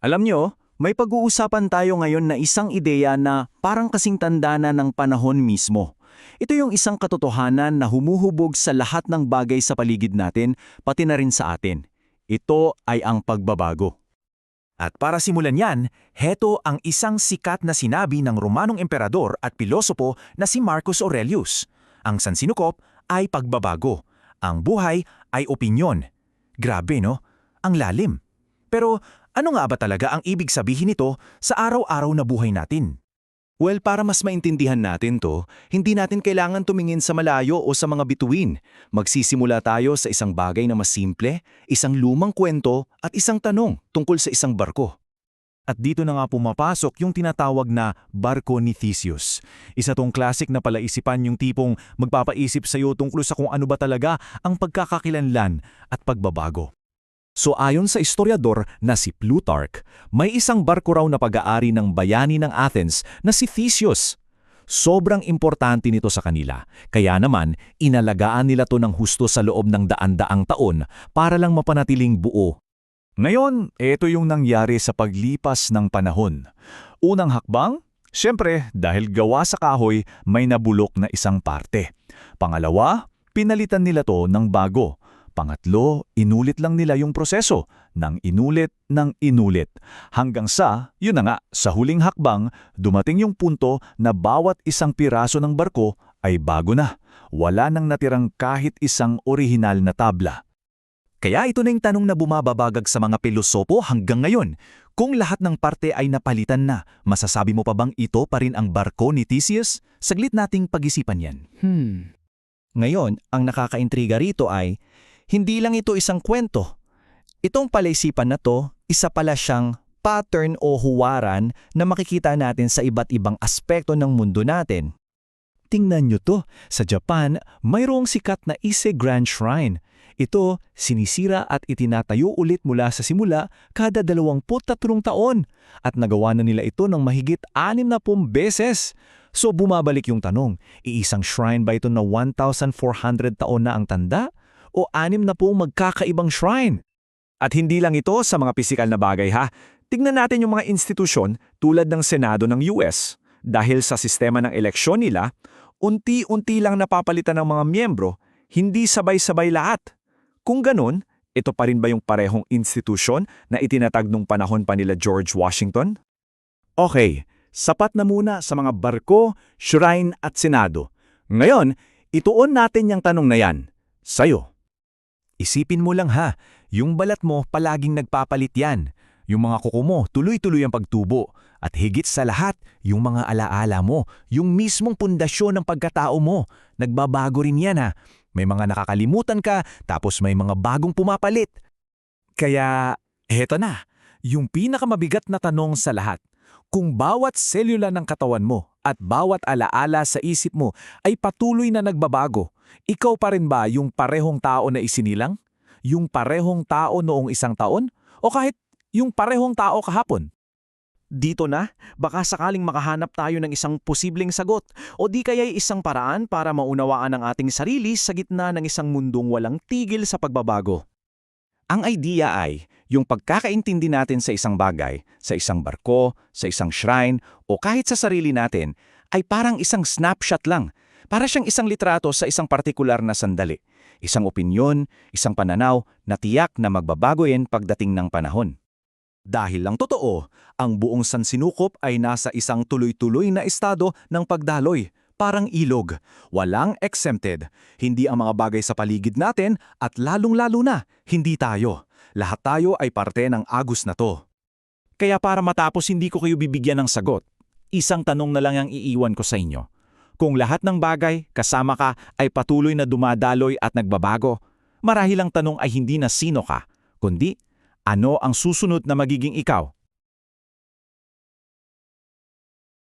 Alam nyo, may pag-uusapan tayo ngayon na isang ideya na parang kasing tanda na ng panahon mismo. Ito yung isang katotohanan na humuhubog sa lahat ng bagay sa paligid natin, pati na rin sa atin. Ito ay ang pagbabago. At para simulan yan, heto ang isang sikat na sinabi ng Romanong emperador at pilosopo na si Marcus Aurelius. Ang sansinukop ay pagbabago. Ang buhay ay opinyon. Grabe no? Ang lalim. Pero ano nga ba talaga ang ibig sabihin nito sa araw-araw na buhay natin? Well, para mas maintindihan natin to, hindi natin kailangan tumingin sa malayo o sa mga bituin. Magsisimula tayo sa isang bagay na mas simple, isang lumang kwento at isang tanong tungkol sa isang barko. At dito na nga pumapasok yung tinatawag na barko ni Theseus. Isa tong classic na palaisipan yung tipong magpapaisip sa'yo tungkol sa kung ano ba talaga ang pagkakakilanlan at pagbabago. So ayon sa historiador na si Plutarch, may isang barko raw na pag-aari ng bayani ng Athens na si Theseus. Sobrang importante nito sa kanila, kaya naman inalagaan nila to ng husto sa loob ng daan-daang taon para lang mapanatiling buo. Ngayon, ito yung nangyari sa paglipas ng panahon. Unang hakbang? Siyempre, dahil gawa sa kahoy, may nabulok na isang parte. Pangalawa, pinalitan nila to ng bago. Pangatlo, inulit lang nila yung proseso, ng inulit, ng inulit. Hanggang sa, yun na nga, sa huling hakbang, dumating yung punto na bawat isang piraso ng barko ay bago na. Wala nang natirang kahit isang orihinal na tabla. Kaya ito na yung tanong na bumababagag sa mga pilosopo hanggang ngayon. Kung lahat ng parte ay napalitan na, masasabi mo pa bang ito pa rin ang barko ni Theseus? Saglit nating pag-isipan yan. Hmm. Ngayon, ang nakakaintriga rito ay, hindi lang ito isang kwento. Itong palaisipan na to, isa pala siyang pattern o huwaran na makikita natin sa iba't ibang aspekto ng mundo natin. Tingnan nyo to, sa Japan, mayroong sikat na Ise Grand Shrine. Ito, sinisira at itinatayo ulit mula sa simula kada 23 taon at nagawa na nila ito ng mahigit 60 beses. So bumabalik yung tanong, iisang shrine ba ito na 1,400 taon na ang tanda? O anim na pong magkakaibang shrine? At hindi lang ito sa mga pisikal na bagay ha. Tignan natin yung mga institusyon tulad ng Senado ng US. Dahil sa sistema ng eleksyon nila, unti-unti lang napapalitan ng mga miyembro, hindi sabay-sabay lahat. Kung ganun, ito pa rin ba yung parehong institusyon na itinatag nung panahon pa nila George Washington? Okay, sapat na muna sa mga barko, shrine at senado. Ngayon, ituon natin yung tanong na yan. Sa'yo. Isipin mo lang ha, yung balat mo palaging nagpapalit yan. Yung mga kuko mo tuloy-tuloy ang pagtubo. At higit sa lahat, yung mga alaala mo, yung mismong pundasyon ng pagkatao mo. Nagbabago rin yan ha. May mga nakakalimutan ka, tapos may mga bagong pumapalit. Kaya, heto na, yung pinakamabigat na tanong sa lahat. Kung bawat selula ng katawan mo at bawat alaala sa isip mo ay patuloy na nagbabago, ikaw pa rin ba yung parehong tao na isinilang? Yung parehong tao noong isang taon? O kahit yung parehong tao kahapon? Dito na, baka sakaling makahanap tayo ng isang posibleng sagot o di kaya'y isang paraan para maunawaan ang ating sarili sa gitna ng isang mundong walang tigil sa pagbabago. Ang idea ay, yung pagkakaintindi natin sa isang bagay, sa isang barko, sa isang shrine, o kahit sa sarili natin, ay parang isang snapshot lang. Para siyang isang litrato sa isang partikular na sandali. Isang opinyon, isang pananaw na tiyak na magbabago pagdating ng panahon. Dahil lang totoo, ang buong sansinukop ay nasa isang tuloy-tuloy na estado ng pagdaloy, parang ilog. Walang exempted. Hindi ang mga bagay sa paligid natin at lalong-lalo na, hindi tayo. Lahat tayo ay parte ng agos na to. Kaya para matapos hindi ko kayo bibigyan ng sagot, isang tanong na lang ang iiwan ko sa inyo. Kung lahat ng bagay, kasama ka, ay patuloy na dumadaloy at nagbabago, marahil ang tanong ay hindi na sino ka, kundi ano ang susunod na magiging ikaw